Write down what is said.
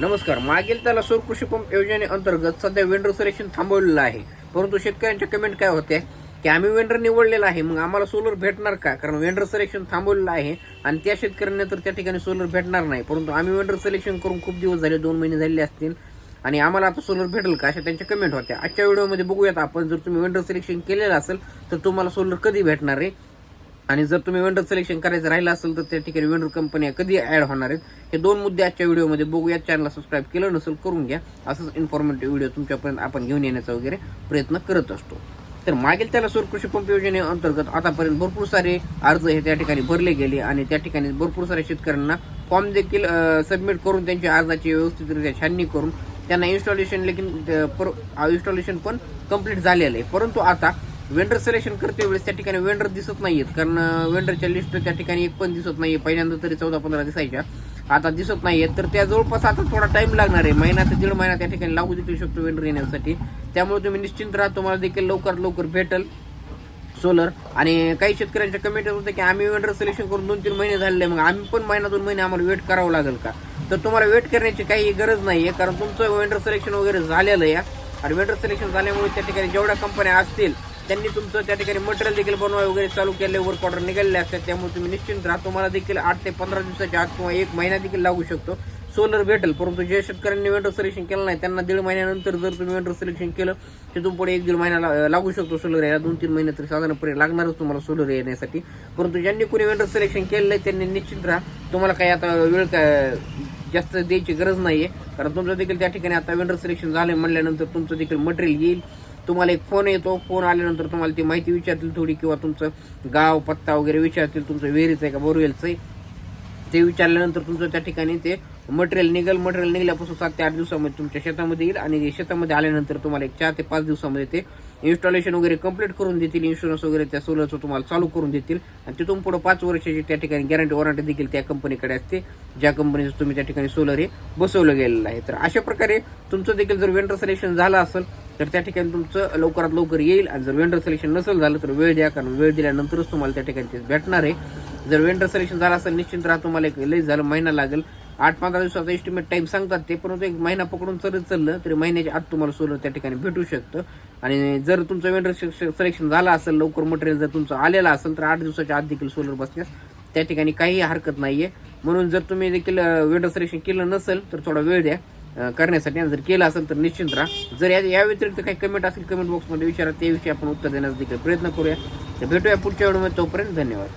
नमस्कार. मागील त्याला सौर कृषी पंप योजनेअंतर्गत सध्या वेंडर सिलेक्शन थांबवलेलं आहे. परंतु शेतकऱ्यांच्या कमेंट काय होते की आम्ही वेंडर निवडलेला आहे मग आम्हाला सोलर भेटणार का? कारण वेंडर सिलेक्शन थांबवलेलं आहे आणि त्या शेतकऱ्यांना तर त्या ठिकाणी सोलर भेटणार नाही. परंतु आम्ही वेंडर सिलेक्शन करून खूप दिवस झाले दोन महिने झालेले असतील आणि आम्हाला आता सोलर भेटेल का? अशा त्यांच्या कमेंट होत्या. आजच्या व्हिडिओमध्ये बघूयात आपण. जर तुम्ही वेंडर सिलेक्शन केलेलं असेल तर तुम्हाला सोलर कधी भेटणार आहे? आणि जर तुम्ही वेंडर सिलेक्शन करायचं राहिलं असेल तर त्या ठिकाणी वेंडर कंपन्या कधी ऍड होणार आहेत हे दोन मुद्दे आजच्या व्हिडिओमध्ये बघूया. चॅनलला सबस्क्राईब केलं नसेल करून घ्या. असंच इन्फॉर्मेटिव्ह व्हिडिओ तुमच्यापर्यंत आपण घेऊन येण्याचा वगैरे प्रयत्न करत असतो. तर मागील त्याला सौर कृषी पंप योजनेअंतर्गत आतापर्यंत भरपूर सारे अर्ज हे त्या ठिकाणी भरले गेले आणि त्या ठिकाणी भरपूर साऱ्या शेतकऱ्यांना फॉर्म देखील सबमिट करून त्यांच्या अर्जाची व्यवस्थितरित्या छाननी करून त्यांना इन्स्टॉलेशन लेकिन इन्स्टॉलेशन पण कंप्लीट झालेलं आहे. परंतु आता वेंडर सिलेक्शन करते वेळेस त्या ठिकाणी वेंडर दिसत नाहीयेत. कारण वेंडरच्या लिस्ट त्या ठिकाणी एक पण दिसत नाहीये. पहिल्यांदा तरी चौदा पंधरा दिसायच्या. आता दिसत नाहीयेत. तर त्या जवळपास आता थोडा टाइम लागणार आहे. महिना ते दीड महिना त्या ठिकाणी लागू देखील शकतो वेंडर येण्यासाठी. त्यामुळे तुम्ही निश्चिंत राहा. तुम्हाला देखील लवकरात लवकर भेटल सोलर आणि काही शेतकऱ्यांच्या कमेंट होते की आम्ही वेंडर सिलेक्शन करून दोन तीन महिने झालेले मग आम्ही पण महिना दोन महिने आम्हाला वेट करावं लागेल का? तर तुम्हाला वेट करण्याची काही गरज नाही आहे कारण तुमचं वेंडर सिलेक्शन वगैरे झालेलं आहे. आणि वेंडर सिलेक्शन झाल्यामुळे त्या ठिकाणी जेवढ्या कंपन्या असतील त्यांनी तुमचं त्या ठिकाणी मटेरियल देखील बनवाय वगैरे चालू केले वर्क ऑर्डर निघालेले असतात. त्यामुळे तुम्ही निश्चिंत राहा. तुम्हाला देखील आठ ते पंधरा दिवसाच्या आत किंवा एक महिना देखील लागू शकतो. सोलर भेटेल परंतु जे शेतकऱ्यांनी वेंडर सिलेक्शन केलं नाही त्यांना दीड महिन्यानंतर जर तुम्ही वेंडर सिलेक्शन केलं तिथून पुढे एक दीड महिना लागू शकतो सोलर यायला. दोन तीन महिने तरी साधारणपणे लागणारच तुम्हाला सोलर येण्यासाठी. परंतु ज्यांनी कोणी वेंडर सिलेक्शन केलेलं आहे त्यांनी निश्चित राहा. तुम्हाला काही आता वेळ काय जास्त द्यायची गरज नाही आहे कारण तुमचं देखील त्या ठिकाणी आता वेंडर सिलेक्शन झालं म्हणल्यानंतर तुमचं देखील मटेरियल येईल. तुम्हाला एक फोन येतो फोन आल्यानंतर तुम्हाला ती माहिती विचारतील थोडी किंवा तुमचं गाव पत्ता वगैरे विचारतील तुमचं विहिरीचं आहे का बोरवेलचं आहे. ते विचारल्यानंतर तुमचं त्या ठिकाणी ते मटेरियल निघेल मटेरियल निघल्यापासून सात ते आठ दिवसामध्ये तुमच्या शेतामध्ये येईल आणि शेतामध्ये आल्यानंतर तुम्हाला एक चार ते पाच दिवसामध्ये ते इन्स्टॉलेशन वगैरे कंप्लीट करून देतील इन्शुरन्स वगैरे त्या सोलरचं तुम्हाला चालू करून देतील. आणि तिथून पुढे पाच वर्षाची त्या ठिकाणी गॅरंटी वॉरंटी देखील त्या कंपनीकडे असते ज्या कंपनीचं तुम्ही त्या ठिकाणी सोलर हे बसवलं गेलेलं आहे. तर अशा प्रकारे तुमचं देखील जर वेंटर सिलेक्शन झालं असेल तर त्या ठिकाणी तुमचं लवकरात लवकर येईल. आणि जर वेंडर सिलेक्शन नसेल झालं तर वेळ द्या. कारण वेळ दिल्यानंतरच तुम्हाला त्या ठिकाणी ते भेटणार आहे. जर वेंडर सिलेक्शन झालं असेल निश्चित राहा. तुम्हाला एक लई झालं महिना लागेल. आठ पंधरा दिवसाचा एस्टिमेट टाइम सांगतात ते परंतु एक महिना पकडून चलत चाललं तरी महिन्याच्या आत तुम्हाला सोलर त्या ठिकाणी भेटू शकतं. आणि जर तुमचं वेंडर सिलेक्शन झालं असेल लवकर मटेरियल जर तुमचं आलेलं असेल तर आठ दिवसाच्या आत देखील सोलर बसण्यास त्या ठिकाणी काही हरकत नाहीये. म्हणून जर तुम्ही देखील वेंडर सिलेक्शन केलं नसेल तर थोडा वेळ द्या. करण्यासाठी. जर केलं असेल तर निश्चिंत राहा. जर या या व्यतिरिक्त काही कमेंट असेल कमेंट बॉक्समध्ये विचारा. त्याविषयी आपण उत्तर देण्याचा देखील प्रयत्न करूया. तर भेटूया पुढच्या वेळेमध्ये तोपर्यंत धन्यवाद.